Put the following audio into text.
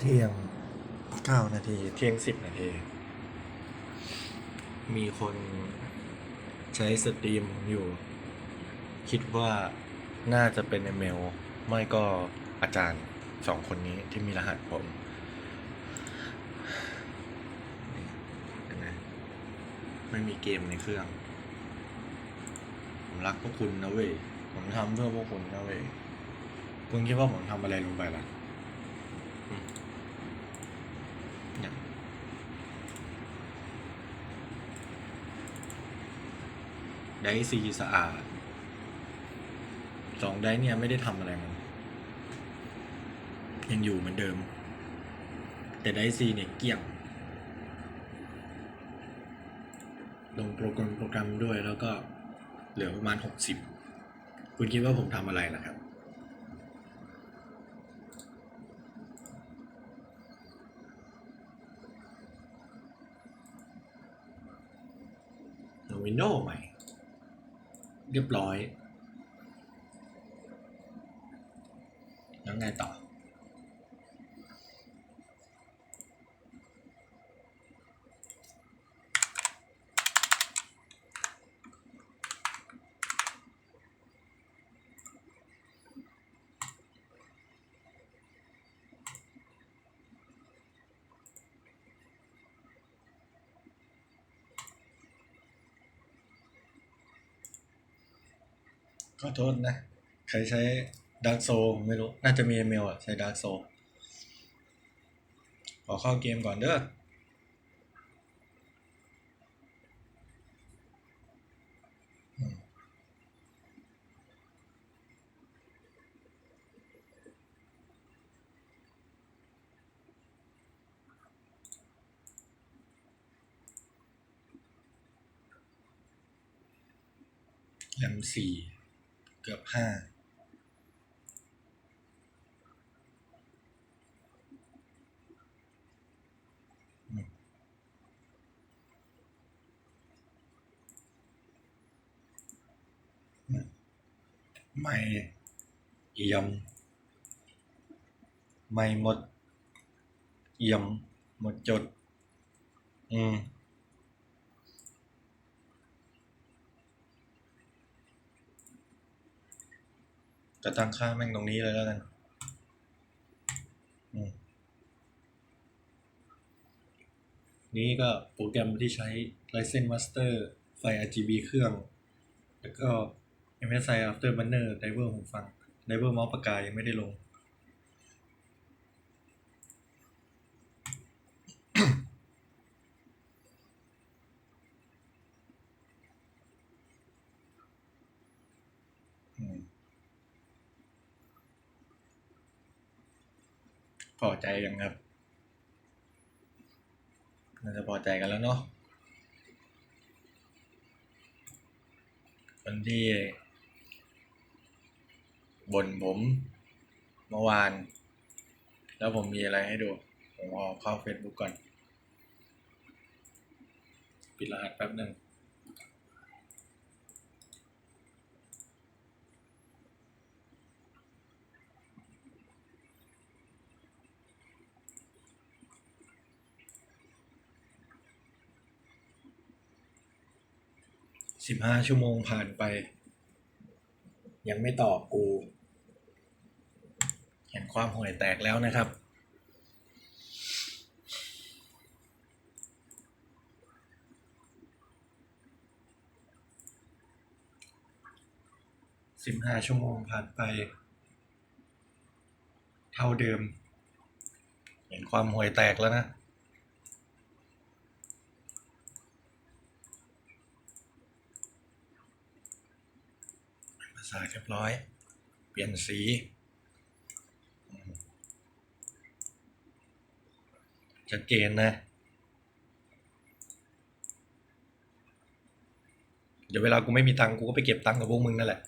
เที่ยงเก้านาที เที่ยงสิบนาที มีคนใช้สตรีมผมอยู่ คิดว่าน่าจะเป็นเมล ไม่ก็อาจารย์สองคนนี้ที่มีรหัสผมนี่เห็นไหมไม่มีเกมในเครื่อง ผมรักพวกคุณนะเว้ย ผมทำเพื่อพวกคุณนะเว้ย คุณคิดว่าผมทำอะไรลงไปล่ะอืมเนี่ย ไดซีสะอาดสองไดเนี่ยไม่ได้ทำอะไรมัน ยังอยู่เหมือนเดิม แต่ไดซีเนี่ยเกลี้ยง ลงโปรแกรมโปรแกรมด้วยแล้วก็เหลือประมาณหกสิบคุณคิดว่าผมทำอะไรล่ะครับวินโดว์ใหม่ เรียบร้อย แล้วไงต่อ ขอโทษนะ ใครใช้ด a r k กโซไม่รู้ น่าจะมีอีเมลอะใช้ด a r k กโซขอเข้าเกมก่อนเด้อแรมสี่ กือบห้าอืมอืมไม่เอี่ยม ไม่หมด เอี่ยม หมดจด อืม แต่ตั้งค่าแม่งตรงนี้เลยแล้วกันอืมนี้ก็โปรแกรมที่ใช้ License Master ไฟ RGB เครื่อง แล้วก็ MSI Afterburner Driver หูฟัง Driver มอส์ปากกายังไม่ได้ลง อืม พอใจยังครับน่าจะพอใจกันแล้วเนาะคนที่บ่นผมเมื่อวาน แล้วผมมีอะไรให้ดู ผมเอาเข้า Facebook ก่อน ปิดรหัสแป๊บหนึ่ง สิบห้าชั่วโมงผ่านไป ยังไม่ตอบกู เห็นความห่วยแตกแล้วนะครับ สิบห้าชั่วโมงผ่านไป เท่าเดิม เห็นความห่วยแตกแล้วนะ สาษาเรียบร้อย เปลี่ยนสีจัดเจนนะ เดี๋ยวเวลากูไม่มีตังกูก็ไปเก็บตังกับพวกมึงนั่นแหละ